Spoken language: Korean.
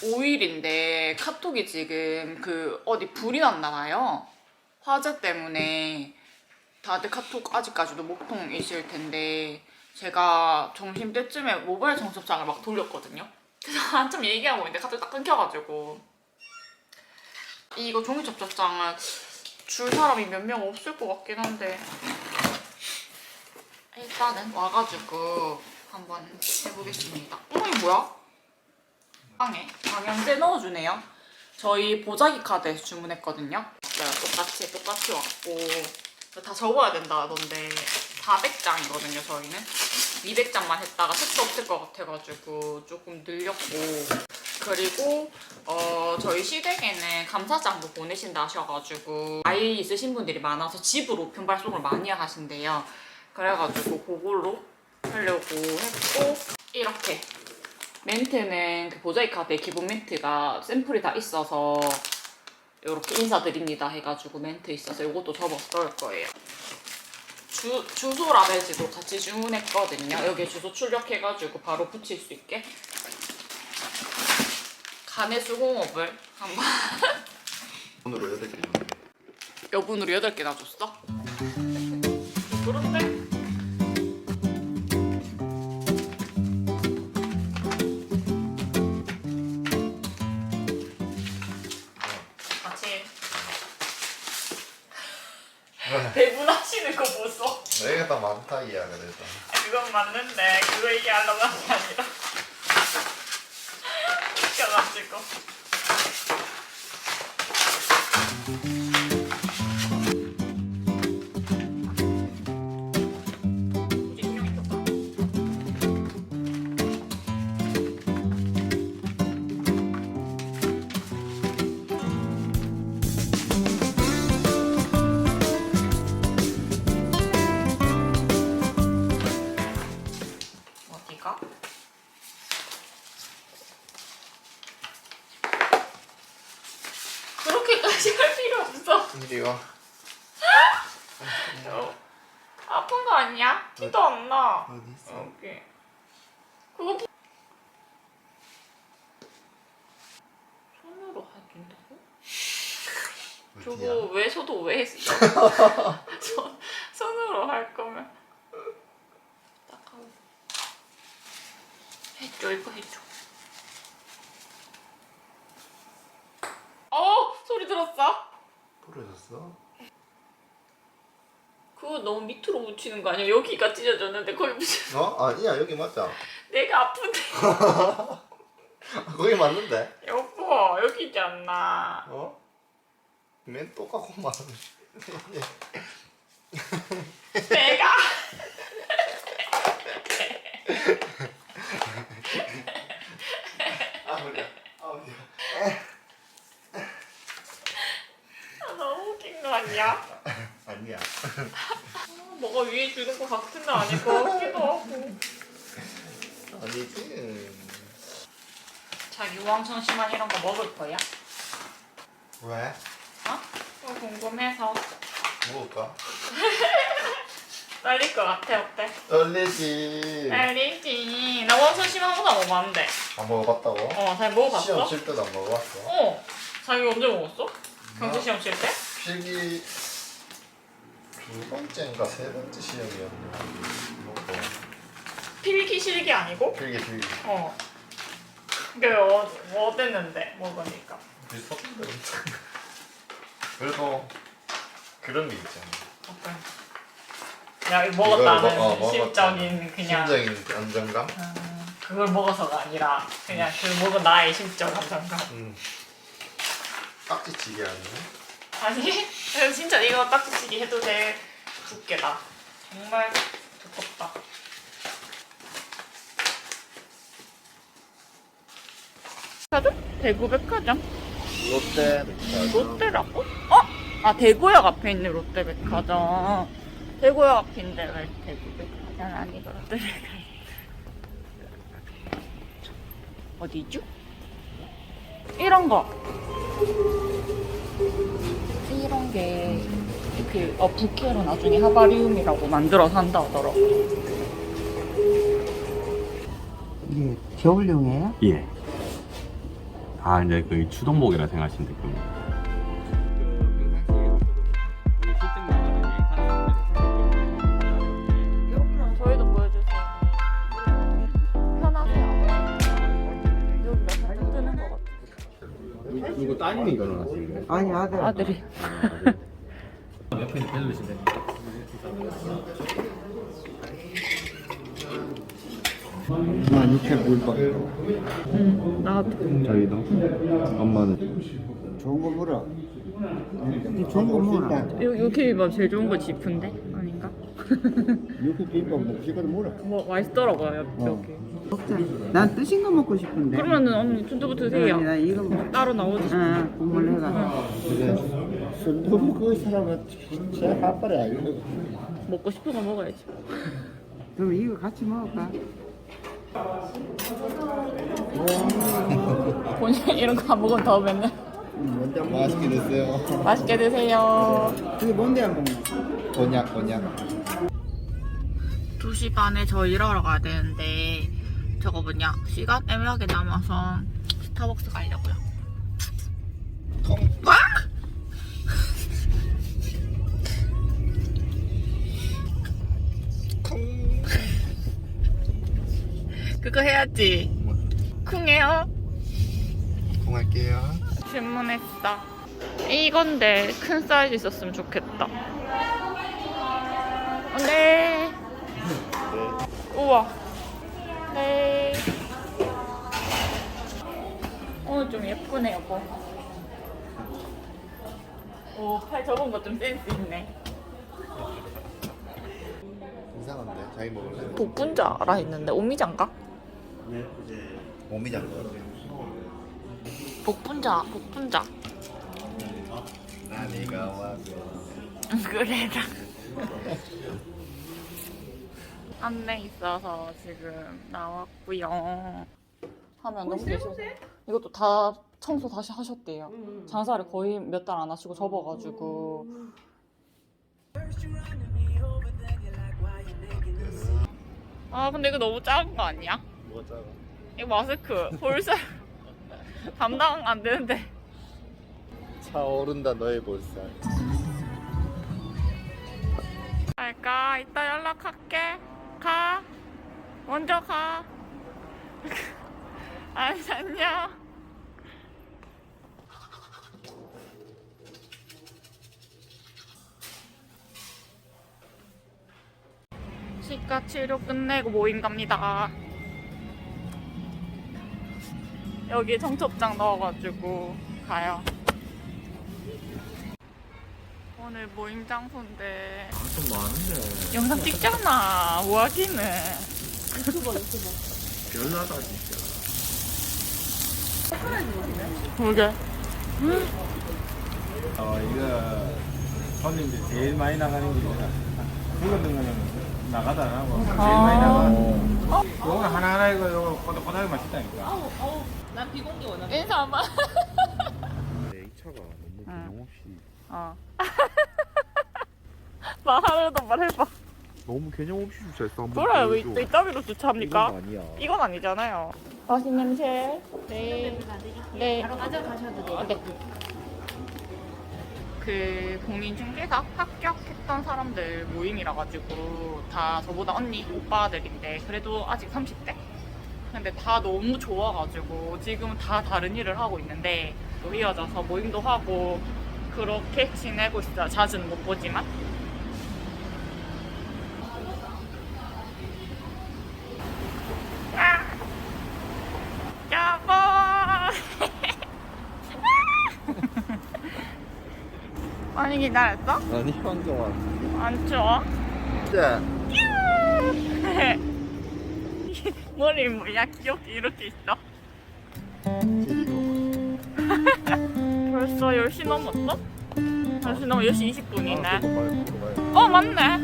15일인데 카톡이 지금 그 어디 불이 났나 봐요. 화재 때문에 다들 카톡 아직까지도 목통이실 텐데 제가 점심 때쯤에 모바일 청첩장을 막 돌렸거든요. 그래서 한참 얘기하고 있는데 갑자기 딱 끊겨가지고 이거 종이 접촉장을 줄 사람이 몇 명 없을 것 같긴 한데 일단은 와가지고 한번 해보겠습니다. 어머 이게 뭐야? 빵에 방향제 넣어주네요. 저희 보자기 카드에서 주문했거든요. 네, 똑같이 똑같이 왔고 다 적어야 된다던데. 400장이거든요 저희는. 200장만 했다가 택도 없을 것 같아가지고 조금 늘렸고. 그리고 어, 저희 시댁에는 감사장도 보내신다 하셔가지고 아이 있으신 분들이 많아서 집으로 우편 발송을 많이 하신대요. 그래가지고 그걸로 하려고 했고 이렇게 멘트는 그 보자이 카드에 기본 멘트가 샘플이 다 있어서 이렇게 인사드립니다 해가지고 멘트 있어서 이것도 접어서 넣을 거예요. 주, 주소 라벨지도 같이 주문했거든요. 여기 주소 출력해가지고 바로 붙일 수 있게. 간의 수공업을 한번 오늘로 8개 여분으로 8개나 줬어? 그런데? 배분하시는 거 보소. 내가 다 많다 이야 그래서 그건 맞는데 그거 얘기하려고 한 게 아니라. 웃겨가지고 이리 와 어, 아픈 거 아니야? 티도 안 나. 어디 있어? 여기. 그거 부- 손으로 해준다고? 저거? 왜 저도 왜 했어? 손 손으로 할 거면 딱 하고 해줘 이거 해줘. 어 소리 들었어? 부러졌어? 그거 너무 밑으로 묻히는 거 아니야? 여기가 찢어졌는데 거기 무슨 어? 아니야 여기 맞아 내가 아픈데 거기 맞는데? 여보 여기 있지 않나? 어? 맨 똑같고만 내가 아 그래 아 어디야 아, 너무 웃긴 거 아니야? 아니야 아, 뭐가 거 아닐 것 같기도 하고 아니지 자 유황천심한 이런 거 먹을 거야? 왜? 어? 또 궁금해서 먹을까? 떨릴 것 같아 어때? 떨리지 떨리지 나 원천심 한 번도 안 먹어봤는데 안 먹어봤다고? 어잘 먹어봤어? 시험 칠 때도 안 먹어봤어? 어 자기 언제 먹었어? 경제 시험 칠 때? 필기 두 번째인가 세 번째 시험이었나 먹고 필기 실기 아니고? 필기 필기. 어. 그게 어, 어땠는데 먹으니까. 비슷한데 그래도 그런 게 있잖아. 어때? 야 이거 먹었다는 먹- 어, 심적인 그냥. 심적인 안정감? 음, 그걸 먹어서가 아니라 그냥 그 먹은 나의 심적 감정감. 응 깍지치기 아니야? 아니 진짜 이거 딱지치기 해도 될 두께다 정말 두껍다 백화점? 대구 백화점? 롯데 롯데라고? 어? 아 대구역 앞에 있는 롯데 백화점 대구역 앞인데 왜 대구 백화점 아니고 롯데 백화점 어디죠? 이런 거 게 그, 어, 부케로 나중에 하바리움이라고 만들어서 한다 하더라고. 이게 겨울용이에요? 예. 아 이제 그 추동목이라 생각하시면 될 겁니다. 이거 따님이 결혼하신 거예요? 아니 아들 아들이. 옆에 배우시면 됩니다. 나 육회 물밥 응, 나도. 저희도 엄마는 좋은 거 물어 좋은 거 물어 여기 비빔밥 제일 좋은 거 지프인데? 아닌가? 육회 비빔밥 먹고 싶어도 물어 뭐 맛있더라고요, 옆- 어. 여기. 먹자. 난 뜨신 거 먹고 싶은데. 그러면은 언니 순두부 드세요. 아니, 나 이거 먹. 따로 나오지. 응, 국물 해가지고. 그래 술도 그 사람은 진짜 바빠라 이거 먹고 싶은 거 먹어야지. 그럼 이거 같이 먹을까? 본인 이런 거 안 먹으면 더 맨날. 먼저 맛있게 드세요 맛있게 드세요. 그게 뭔데 안 먹냐? 곤약 곤약 2시 반에 저 일하러 가야 되는데 저거 뭐냐 시간 애매하게 남아서 스타벅스 가려고요. 와! 그거 해야지. 쿵해요. 공할게요. 주문했어. 이건데 큰 사이즈 있었으면 좋겠다. 네. 우와. 네. 오늘 좀 예쁘네 여보. 오, 팔 접은 거 좀 센스 있네. 이상한데? 자기 먹을래? 복분자라 했는데 오미자인가? 오미장 거 같아. 복분자, 복분자. 나니가 와서 그래. 안내 있어서 지금 나왔고요. 하면 너무 계셔서 이것도 다 청소 다시 하셨대요. 장사를 거의 몇 달 안 하시고 접어가지고. 아 근데 이거 너무 작은 거 아니야? 뭐가 작아? 이 마스크 볼살 감당 안 되는데. 차오른다 너의 볼살. 갈까? 이따 연락할게. 가. 먼저 가. 안 안녕. 치과 치료 끝내고 모임 갑니다. 여기 청첩장 넣어가지고 가요. 오늘 모임 장소인데 좀 많은데. 영상 찍잖아. 뭐 하기는. 별나다 진짜. 그게. 어, 이거 손님들 제일 많이 나가는 게 이거다. 이거 넣으면 나가다 안 하고 제일 많이 나가. 이거는 하나하나 이거 이거 꼬들꼬들하게 맛있다니까. 인사 한번. 이 차가 너무 응. 경 없이 어. 말하려던 말 해봐. 너무 개념 없이 주차했어. 한번 그래, 왜 보여줘. 이따위로 주차합니까? 이건 아니야. 이건 아니잖아요. 맛있는 냄새. 네. 네. 가져가셔도 돼요. 네. 그 공인중개사 합격했던 사람들 모임이라 가지고 다 저보다 언니 오빠들인데 그래도 아직 30대? 근데 다 너무 좋아가지고 지금은 다 다른 일을 하고 있는데 또 이어져서 모임도 하고 그렇게 지내고 있어요. 자주는 못 보지만. 아! 여보! 많이 기다렸어? 아니 황정환. 안 추워? 진짜. 머리 뭐야 귀엽게 이렇게 있어 벌써 10시 넘었어? 10시 넘어 10시 20분이네 어 맞네